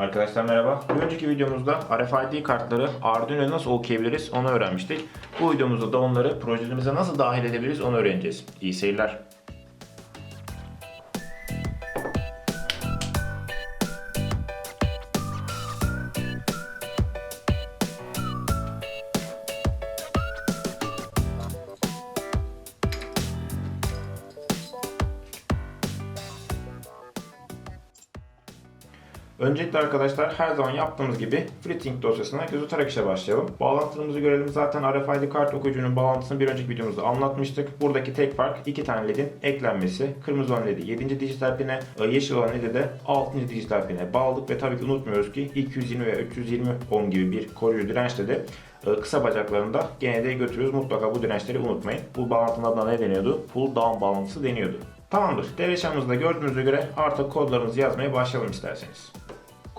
Arkadaşlar merhaba. Bir önceki videomuzda RFID kartları Arduino'ya nasıl okuyabiliriz onu öğrenmiştik. Bu videomuzda da onları projelerimize nasıl dahil edebiliriz onu öğreneceğiz. İyi seyirler. Öncelikle arkadaşlar her zaman yaptığımız gibi FreeThink dosyasına göz atarak işe başlayalım. Bağlantılarımızı görelim. Zaten RFID kart okuyucunun bağlantısını bir önceki videomuzda anlatmıştık. Buradaki tek fark iki tane LED'in eklenmesi. Kırmızı olan LED'i 7. dijital pine, e, yeşil olan LED'i de 6. dijital pine bağladık ve tabii ki unutmuyoruz ki 220 ve 320 ohm gibi bir koruyucu dirençte de e, kısa bacaklarında gene de götürüyoruz. Mutlaka bu dirençleri unutmayın. Bu bağlantının adına ne deniyordu? Pull down bağlantısı deniyordu. Tamamdır. Devre gördüğünüze göre artık kodlarımızı yazmaya başlayalım isterseniz.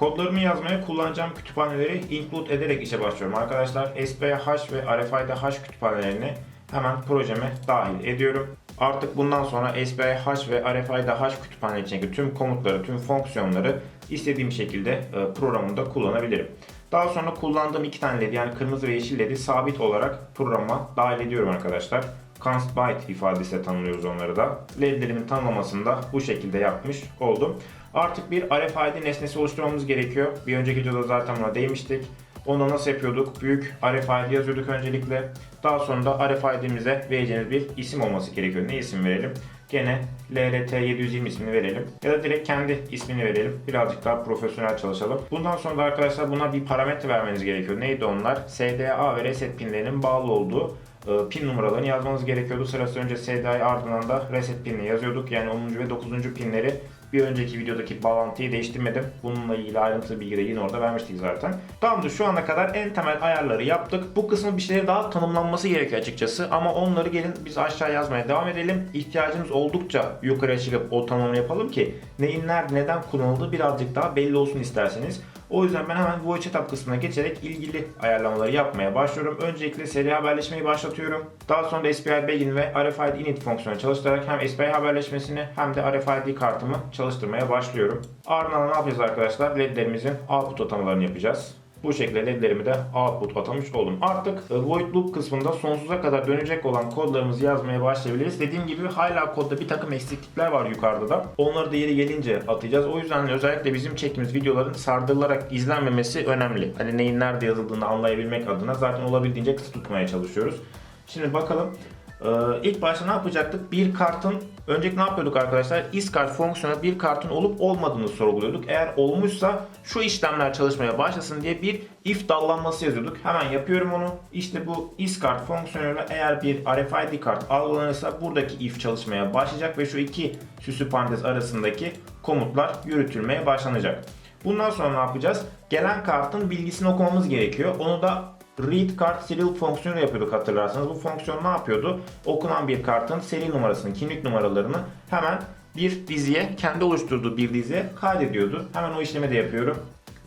Kodlarımı yazmaya kullanacağım kütüphaneleri include ederek işe başlıyorum arkadaşlar. SPH ve RFID-H kütüphanelerini hemen projeme dahil ediyorum. Artık bundan sonra SPH ve RFID-H kütüphane tüm komutları, tüm fonksiyonları istediğim şekilde e, programımda kullanabilirim. Daha sonra kullandığım iki tane led yani kırmızı ve yeşil ledi sabit olarak programa dahil ediyorum arkadaşlar. Const byte ifadesiyle tanımlıyoruz onları da. LED'lerimin tanımlamasını da bu şekilde yapmış oldum. Artık bir RFID nesnesi oluşturmamız gerekiyor. Bir önceki videoda zaten buna değmiştik. Onu nasıl yapıyorduk? Büyük RFID yazıyorduk öncelikle. Daha sonra da RFID'mize vereceğimiz bir isim olması gerekiyor. Ne isim verelim? Gene LRT720 ismini verelim. Ya da direkt kendi ismini verelim. Birazcık daha profesyonel çalışalım. Bundan sonra da arkadaşlar buna bir parametre vermeniz gerekiyor. Neydi onlar? SDA ve reset pinlerinin bağlı olduğu e, pin numaralarını yazmanız gerekiyordu. Sırası önce SDA'yı ardından da reset pinini yazıyorduk. Yani 10. ve 9. pinleri bir önceki videodaki bağlantıyı değiştirmedim. Bununla ilgili ayrıntılı bilgi de yine orada vermiştik zaten. Tamamdır şu ana kadar en temel ayarları yaptık. Bu kısmın bir şeyleri daha tanımlanması gerekiyor açıkçası. Ama onları gelin biz aşağı yazmaya devam edelim. İhtiyacımız oldukça yukarıya çıkıp o tanımını yapalım ki neyin nerede neden kullanıldığı birazcık daha belli olsun isterseniz. O yüzden ben hemen Voice Setup kısmına geçerek ilgili ayarlamaları yapmaya başlıyorum. Öncelikle seri haberleşmeyi başlatıyorum. Daha sonra SPI Begin ve RFID Init fonksiyonu çalıştırarak hem SPI haberleşmesini hem de RFID kartımı çalıştırmaya başlıyorum. Ardından ne yapacağız arkadaşlar? LED'lerimizin output atamalarını yapacağız. Bu şekilde ledlerimi de output atamış oldum. Artık e, void loop kısmında sonsuza kadar dönecek olan kodlarımızı yazmaya başlayabiliriz. Dediğim gibi hala kodda bir takım eksiklikler var yukarıda da. Onları da yeri gelince atacağız. O yüzden özellikle bizim çektiğimiz videoların sardırılarak izlenmemesi önemli. Hani neyin nerede yazıldığını anlayabilmek adına zaten olabildiğince kısa tutmaya çalışıyoruz. Şimdi bakalım ee, ilk başta ne yapacaktık? Bir kartın önceki ne yapıyorduk arkadaşlar? isCard fonksiyonu bir kartın olup olmadığını sorguluyorduk. Eğer olmuşsa şu işlemler çalışmaya başlasın diye bir if dallanması yazıyorduk. Hemen yapıyorum onu. İşte bu isCard fonksiyonuyla eğer bir RFID kart algılanırsa buradaki if çalışmaya başlayacak ve şu iki süslü parantez arasındaki komutlar yürütülmeye başlanacak. Bundan sonra ne yapacağız? Gelen kartın bilgisini okumamız gerekiyor. Onu da read card serial fonksiyonu yapıyorduk hatırlarsanız. Bu fonksiyon ne yapıyordu? Okunan bir kartın seri numarasını, kimlik numaralarını hemen bir diziye, kendi oluşturduğu bir diziye kaydediyordu. Hemen o işlemi de yapıyorum.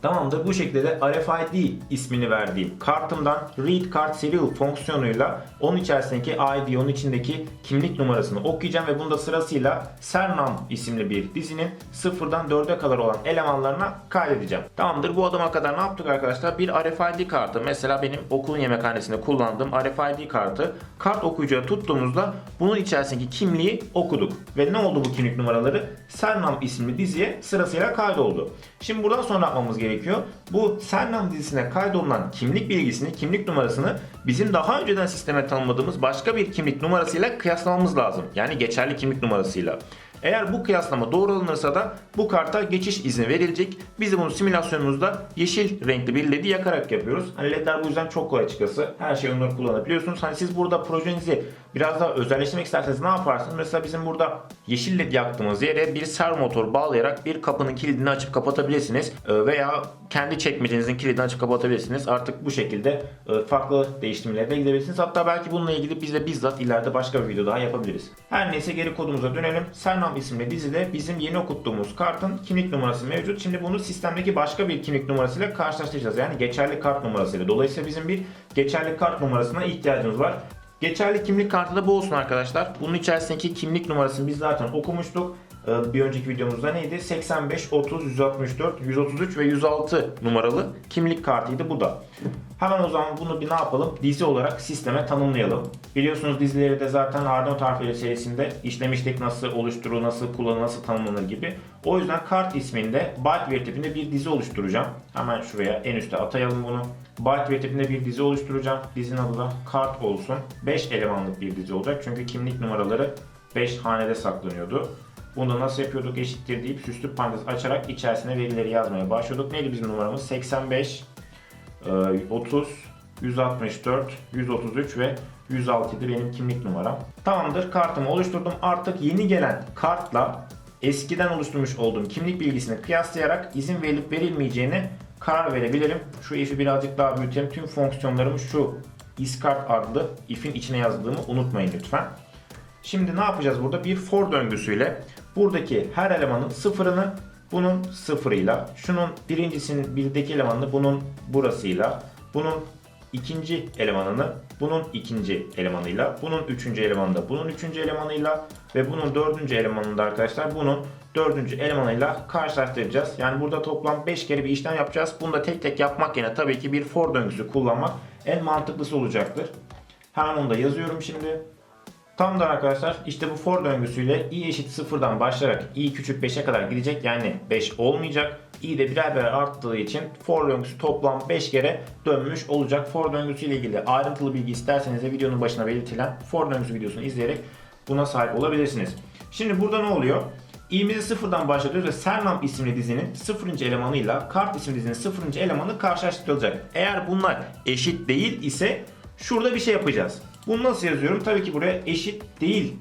Tamamdır. Bu şekilde de RFID ismini verdiğim kartımdan read card serial fonksiyonuyla onun içerisindeki ID, onun içindeki kimlik numarasını okuyacağım ve bunda sırasıyla Sernam isimli bir dizinin sıfırdan 4'e kadar olan elemanlarına kaydedeceğim. Tamamdır. Bu adıma kadar ne yaptık arkadaşlar? Bir RFID kartı. Mesela benim okulun yemekhanesinde kullandığım RFID kartı kart okuyucuya tuttuğumuzda bunun içerisindeki kimliği okuduk. Ve ne oldu bu kimlik numaraları? Sernam isimli diziye sırasıyla kaydoldu. Şimdi buradan sonra yapmamız gerekiyor gerekiyor. Bu Sernam dizisine kaydolunan kimlik bilgisini, kimlik numarasını bizim daha önceden sisteme tanımladığımız başka bir kimlik numarasıyla kıyaslamamız lazım. Yani geçerli kimlik numarasıyla. Eğer bu kıyaslama doğru alınırsa da bu karta geçiş izni verilecek. Biz de bunu simülasyonumuzda yeşil renkli bir LED'i yakarak yapıyoruz. Hani LED'ler bu yüzden çok kolay açıkçası. Her şeyi onları kullanabiliyorsunuz. Hani siz burada projenizi biraz daha özelleştirmek isterseniz ne yaparsınız? Mesela bizim burada yeşil led yaktığımız yere bir servo motor bağlayarak bir kapının kilidini açıp kapatabilirsiniz. Ee, Veya kendi çekmecenizin kilidini açıp kapatabilirsiniz. Artık bu şekilde e, farklı değiştirmelere de gidebilirsiniz. Hatta belki bununla ilgili biz de bizzat ileride başka bir video daha yapabiliriz. Her neyse geri kodumuza dönelim. Sernam isimli dizide bizim yeni okuttuğumuz kartın kimlik numarası mevcut. Şimdi bunu sistemdeki başka bir kimlik numarasıyla karşılaştıracağız. Yani geçerli kart numarasıyla. Dolayısıyla bizim bir geçerli kart numarasına ihtiyacımız var. Geçerli kimlik kartı da bu olsun arkadaşlar. Bunun içerisindeki kimlik numarasını biz zaten okumuştuk. Ee, Bir önceki videomuzda neydi? 85, 30, 164, 133 ve 106 numaralı kimlik kartıydı bu da. Hemen o zaman bunu bir ne yapalım? Dizi olarak sisteme tanımlayalım. Biliyorsunuz dizileri de zaten Arnold harfleri serisinde işlemiştik nasıl oluşturulur, nasıl kullanılır, nasıl tanımlanır gibi. O yüzden kart isminde byte veri tipinde bir dizi oluşturacağım. Hemen şuraya en üste atayalım bunu. Byte veri tipinde bir dizi oluşturacağım. Dizinin adı da kart olsun. 5 elemanlık bir dizi olacak çünkü kimlik numaraları 5 hanede saklanıyordu. Bunu da nasıl yapıyorduk eşittir deyip süslü parantez açarak içerisine verileri yazmaya başlıyorduk. Neydi bizim numaramız? 85, e, 30, 164, 133 ve 106 idi benim kimlik numaram. Tamamdır kartımı oluşturdum. Artık yeni gelen kartla eskiden oluşturmuş olduğum kimlik bilgisini kıyaslayarak izin verilip verilmeyeceğine karar verebilirim. Şu if'i birazcık daha büyütelim. Tüm fonksiyonlarımı şu iskart adlı if'in içine yazdığımı unutmayın lütfen. Şimdi ne yapacağız burada? Bir for döngüsüyle buradaki her elemanın sıfırını bunun sıfırıyla, şunun birincisinin birdeki elemanını bunun burasıyla, bunun ikinci elemanını bunun ikinci elemanıyla, bunun üçüncü elemanı da bunun üçüncü elemanıyla ve bunun dördüncü elemanını da arkadaşlar bunun dördüncü elemanıyla karşılaştıracağız. Yani burada toplam 5 kere bir işlem yapacağız. Bunu da tek tek yapmak yerine tabii ki bir for döngüsü kullanmak en mantıklısı olacaktır. Hemen onu da yazıyorum şimdi. Tam da arkadaşlar işte bu for döngüsüyle i eşit sıfırdan başlayarak i küçük 5'e kadar gidecek yani 5 olmayacak. i de birer birer arttığı için for döngüsü toplam 5 kere dönmüş olacak. For döngüsü ile ilgili ayrıntılı bilgi isterseniz de videonun başına belirtilen for döngüsü videosunu izleyerek buna sahip olabilirsiniz. Şimdi burada ne oluyor? i'mizi sıfırdan başlatıyoruz ve Sernam isimli dizinin sıfırıncı elemanıyla Kart isimli dizinin sıfırıncı elemanı karşılaştırılacak. Eğer bunlar eşit değil ise şurada bir şey yapacağız. Bunu nasıl yazıyorum? Tabii ki buraya eşit değil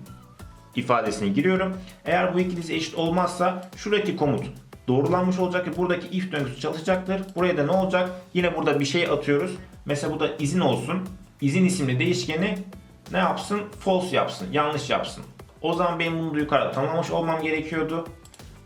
ifadesini giriyorum. Eğer bu iki dizi eşit olmazsa şuradaki komut doğrulanmış olacak ve buradaki if döngüsü çalışacaktır. Buraya da ne olacak? Yine burada bir şey atıyoruz. Mesela bu da izin olsun. İzin isimli değişkeni ne yapsın? False yapsın. Yanlış yapsın. O zaman benim bunu da yukarıda tanımlamış olmam gerekiyordu.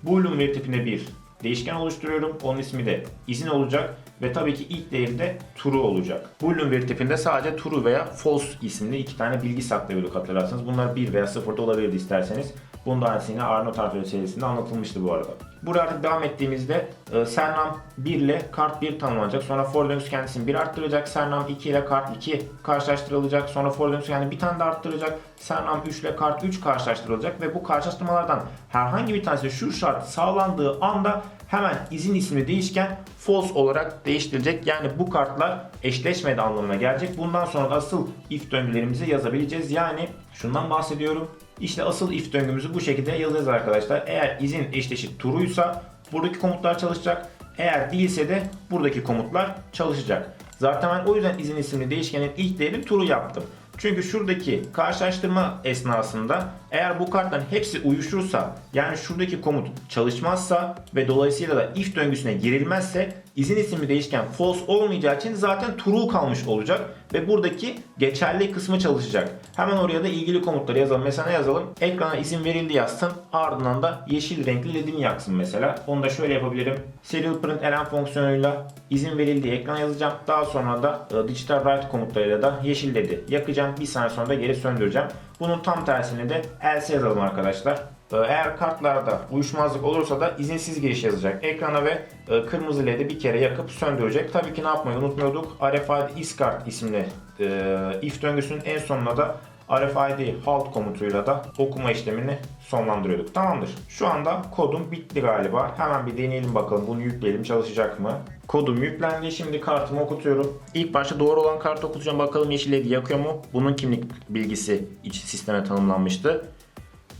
Boolean veri tipinde bir değişken oluşturuyorum. Onun ismi de izin olacak ve tabii ki ilk değeri de true olacak. Boolean veri tipinde sadece true veya false isimli iki tane bilgi saklıyorduk hatırlarsanız. Bunlar 1 veya 0 da olabilirdi isterseniz. Bunun da aynısı yine Arnold harfleri serisinde anlatılmıştı bu arada. Buraya artık devam ettiğimizde e, Sernam 1 ile kart 1 tanımlanacak. Sonra for kendisini 1 arttıracak. Sernam 2 ile kart 2 karşılaştırılacak. Sonra for döngüsü yani bir tane de arttıracak. Sernam 3 ile kart 3 karşılaştırılacak ve bu karşılaştırmalardan herhangi bir tanesi şu şart sağlandığı anda hemen izin isimli değişken false olarak değiştirilecek. Yani bu kartlar eşleşmedi anlamına gelecek. Bundan sonra asıl if döngülerimizi yazabileceğiz. Yani şundan bahsediyorum. İşte asıl if döngümüzü bu şekilde yazacağız arkadaşlar. Eğer izin eşleşik true'ysa buradaki komutlar çalışacak. Eğer değilse de buradaki komutlar çalışacak. Zaten ben o yüzden izin isimli değişkenin ilk değerini true yaptım. Çünkü şuradaki karşılaştırma esnasında eğer bu kartların hepsi uyuşursa yani şuradaki komut çalışmazsa ve dolayısıyla da if döngüsüne girilmezse izin isimli değişken false olmayacağı için zaten true kalmış olacak ve buradaki geçerli kısmı çalışacak. Hemen oraya da ilgili komutları yazalım. Mesela ne yazalım? Ekrana izin verildi yazsın. Ardından da yeşil renkli ledini yaksın mesela. Onu da şöyle yapabilirim. Serial print elen fonksiyonuyla izin verildiği ekrana yazacağım. Daha sonra da e, digital write komutlarıyla da yeşil ledi yakacağım. Bir saniye sonra da geri söndüreceğim. Bunun tam tersini de else yazalım arkadaşlar. E, Eğer kartlarda uyuşmazlık olursa da izinsiz giriş yazacak. Ekrana ve e, kırmızı ledi bir kere yakıp söndürecek. Tabii ki ne yapmayı unutmuyorduk. RFID isCard isimli e, if döngüsünün en sonuna da RFID halt komutuyla da okuma işlemini sonlandırıyorduk. Tamamdır. Şu anda kodum bitti galiba. Hemen bir deneyelim bakalım. Bunu yükleyelim çalışacak mı? Kodum yüklendi. Şimdi kartımı okutuyorum. İlk başta doğru olan kartı okutacağım. Bakalım yeşil ledi yakıyor mu? Bunun kimlik bilgisi iç sisteme tanımlanmıştı.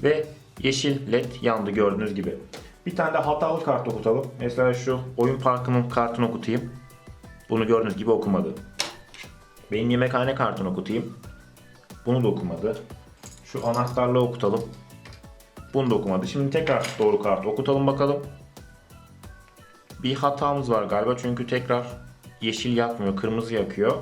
Ve yeşil led yandı gördüğünüz gibi. Bir tane de hatalı kart okutalım. Mesela şu oyun parkının kartını okutayım. Bunu gördüğünüz gibi okumadı. Benim yemekhane kartını okutayım. Bunu da okumadı. Şu anahtarlığı okutalım. Bunu da okumadı. Şimdi tekrar doğru kartı okutalım bakalım. Bir hatamız var galiba çünkü tekrar yeşil yakmıyor, kırmızı yakıyor.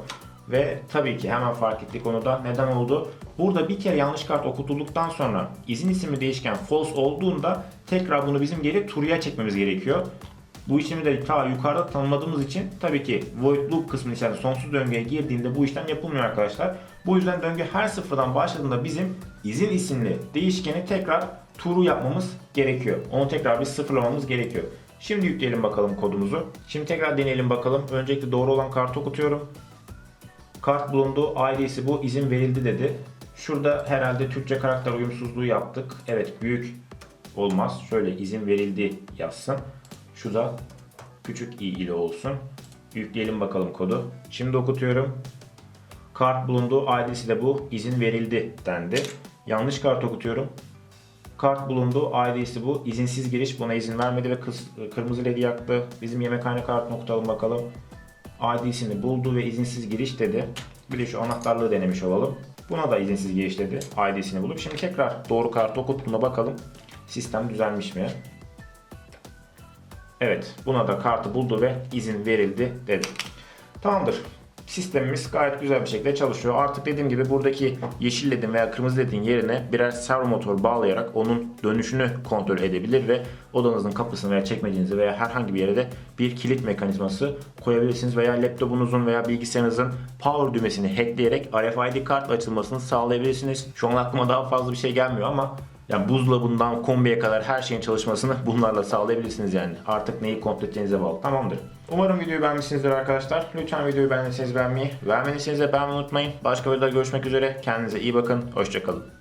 Ve tabii ki hemen fark ettik onu da. Neden oldu? Burada bir kere yanlış kart okutulduktan sonra izin isimli değişken false olduğunda tekrar bunu bizim geri true'ya çekmemiz gerekiyor. Bu işlemi de ta yukarıda tanımladığımız için tabii ki void loop kısmının içerisinde sonsuz döngüye girdiğinde bu işlem yapılmıyor arkadaşlar. Bu yüzden döngü her sıfırdan başladığında bizim izin isimli değişkeni tekrar turu yapmamız gerekiyor. Onu tekrar bir sıfırlamamız gerekiyor. Şimdi yükleyelim bakalım kodumuzu. Şimdi tekrar deneyelim bakalım. Öncelikle doğru olan kartı okutuyorum. Kart bulundu. ID'si bu. izin verildi dedi. Şurada herhalde Türkçe karakter uyumsuzluğu yaptık. Evet büyük olmaz. Şöyle izin verildi yazsın. Şu da küçük i ile olsun. Yükleyelim bakalım kodu. Şimdi okutuyorum. Kart bulundu. ID'si de bu. izin verildi dendi. Yanlış kart okutuyorum. Kart bulundu. ID'si bu. İzinsiz giriş buna izin vermedi ve kız, kırmızı ledi yaktı. Bizim yemekhane kartını okutalım bakalım. ID'sini buldu ve izinsiz giriş dedi. Bir de şu anahtarlığı denemiş olalım. Buna da izinsiz giriş dedi. ID'sini bulup şimdi tekrar doğru kartı okuttuğuna bakalım. Sistem düzelmiş mi? Evet, buna da kartı buldu ve izin verildi dedi. Tamamdır. Sistemimiz gayet güzel bir şekilde çalışıyor. Artık dediğim gibi buradaki yeşil ledin veya kırmızı ledin yerine birer servo motor bağlayarak onun dönüşünü kontrol edebilir ve odanızın kapısını veya çekmecenizi veya herhangi bir yere de bir kilit mekanizması koyabilirsiniz veya laptopunuzun veya bilgisayarınızın power düğmesini hackleyerek RFID kart açılmasını sağlayabilirsiniz. Şu an aklıma daha fazla bir şey gelmiyor ama yani buzdolabından kombiye kadar her şeyin çalışmasını bunlarla sağlayabilirsiniz yani. Artık neyi kontrol ettiğinize bağlı. Tamamdır. Umarım videoyu beğenmişsinizdir arkadaşlar. Lütfen videoyu beğendiyseniz beğenmeyi, beğenmediyseniz de beğenmeyi unutmayın. Başka videoda görüşmek üzere. Kendinize iyi bakın. Hoşçakalın.